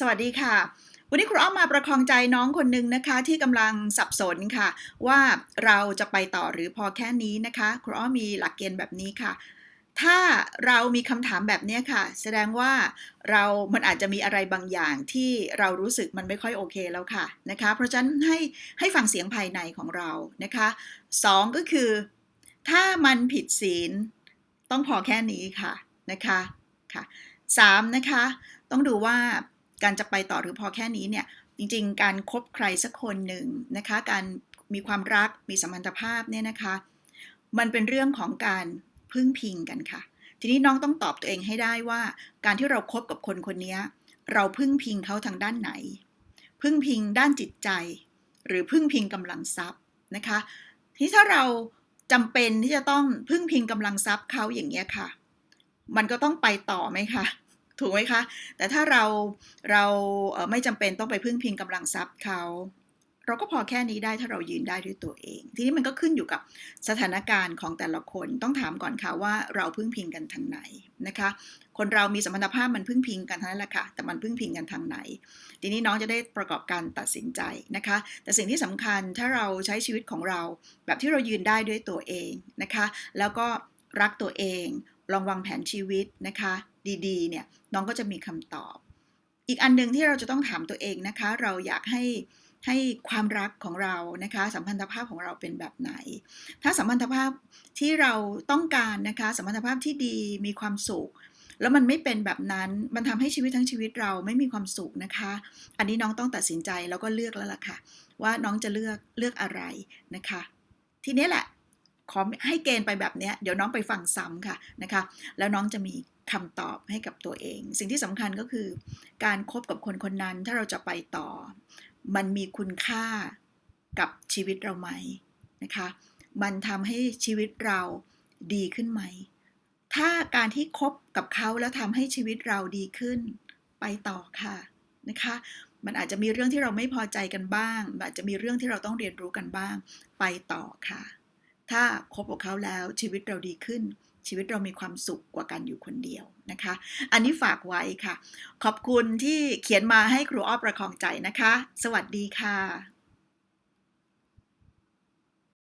สวัสดีค่ะ วันนี้ครูอ้อมมาประคองใจน้องคนหนึ่งนะคะ ที่กำลังสับสนค่ะ ว่าเราจะไปต่อหรือพอแค่นี้นะคะครูอ้อมมีหลักเกณฑ์แบบนี้ค่ะ ถ้าเรามีคำถามแบบนี้ค่ะ แสดงว่าเรา มันอาจจะมีอะไรบางอย่างที่เรารู้สึกมันไม่ค่อยโอเคแล้วค่ะนะคะ เพราะฉะนั้นให้ให้ฟังเสียงภายในของเรานะคะสองก็คือ ถ้ามันผิดศีลต้องพอแค่นี้ค่ะนะคะค่ะสามนะคะ ต้องดูว่า การจะไปต่อหรือพอแค่นี้เนี่ยจริงๆ การครบใครสักคนหนึ่งนะคะการมีความรักมีสัมพันธภาพเนี่ยนะคะ มันเป็นเรื่องของการพึ่งพิงกันค่ะ ทีนี้น้องต้องตอบตัวเองให้ได้ว่า การที่เราครบกับคนคนนี้เราพึ่งพิงเขาทางด้านไหน พึ่งพิงด้านจิตใจ หรือพึ่งพิงกำลังทรัพย์นะคะที่ถ้าเราจำเป็นที่จะต้องพึ่งพิงกำลังทรัพย์เขาอย่างเงี้ยค่ะ มันก็ต้องไปต่อไหมคะ ถูกไหมคะ แต่ถ้าเราเราไม่จำเป็นต้องไปพึ่งพิงกำลังทรัพย์เขา เราก็พอแค่นี้ได้ถ้าเรายืนได้ด้วยตัวเอง ทีนี้มันก็ขึ้นอยู่กับสถานการณ์ของแต่ละคนต้องถามก่อนค่ะว่าเราพึ่งพิงกันทางไหนนะคะ คนเรามีสมพันธภาพมันพึ่งพิงกันทั้งนั้นแหละค่ะ แต่มันพึ่งพิงกันทางไหน ทีนี้น้องจะได้ประกอบการตัดสินใจนะคะ แต่สิ่งที่สำคัญถ้าเราใช้ชีวิตของเรา แบบที่เรายืนได้ด้วยตัวเองนะคะ แล้วก็รักตัวเอง ลองวางแผนชีวิตนะคะ ดีๆ เนี่ยน้องก็จะมีคำตอบ อีกอันหนึ่งที่เราจะต้องถามตัวเองนะคะ เราอยากให้ให้ความรักของเรานะคะ สัมพันธภาพของเราเป็นแบบไหน ถ้าสัมพันธภาพที่เราต้องการนะคะ สัมพันธภาพที่ดีมีความสุข แล้วมันไม่เป็นแบบนั้นมันทำให้ชีวิตทั้งชีวิตเราไม่มีความสุขนะคะ อันนี้น้องต้องตัดสินใจแล้วก็เลือกแล้วล่ะค่ะ ว่าน้องจะเลือกเลือกอะไรนะคะ ทีนี้แหละ ขอให้เกณฑ์ไปแบบนี้เดี๋ยวน้องไปฟังซ้ำค่ะนะคะแล้วน้องจะมีคำตอบให้กับตัวเอง สิ่งที่สำคัญก็คือ การครบกับคนคนนั้นถ้าเราจะไปต่อ มันมีคุณค่ากับชีวิตเราไหมนะคะ มันทำให้ชีวิตเราดีขึ้นไหม ถ้าการที่คบกับเขาแล้วทำให้ชีวิตเราดีขึ้น ไปต่อค่ะนะคะมันอาจจะมีเรื่องที่เราไม่พอใจกันบ้าง อาจจะมีเรื่องที่เราต้องเรียนรู้กันบ้าง ไปต่อค่ะ ถ้าคบกับเขาแล้วชีวิตเราดีขึ้น ชีวิตเรามีความสุขกว่ากันอยู่คนเดียวนะคะ อันนี้ฝากไว้ค่ะ ขอบคุณที่เขียนมาให้ครูอ้อประคองใจนะคะ สวัสดีค่ะ